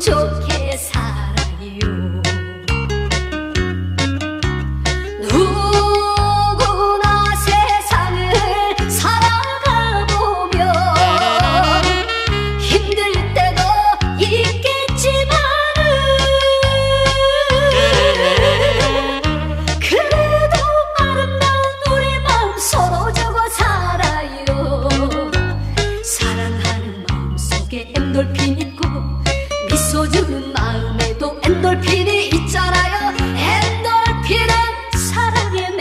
좋게 살아요. 누구나 세상을 살아가보면 힘들 때도 있겠지만 그래도 아름다운 우리 마음 서로 주고 살아요. 사랑하는 마음속에 엔돌핀 있고 미소 주는 마음에도 엔돌핀이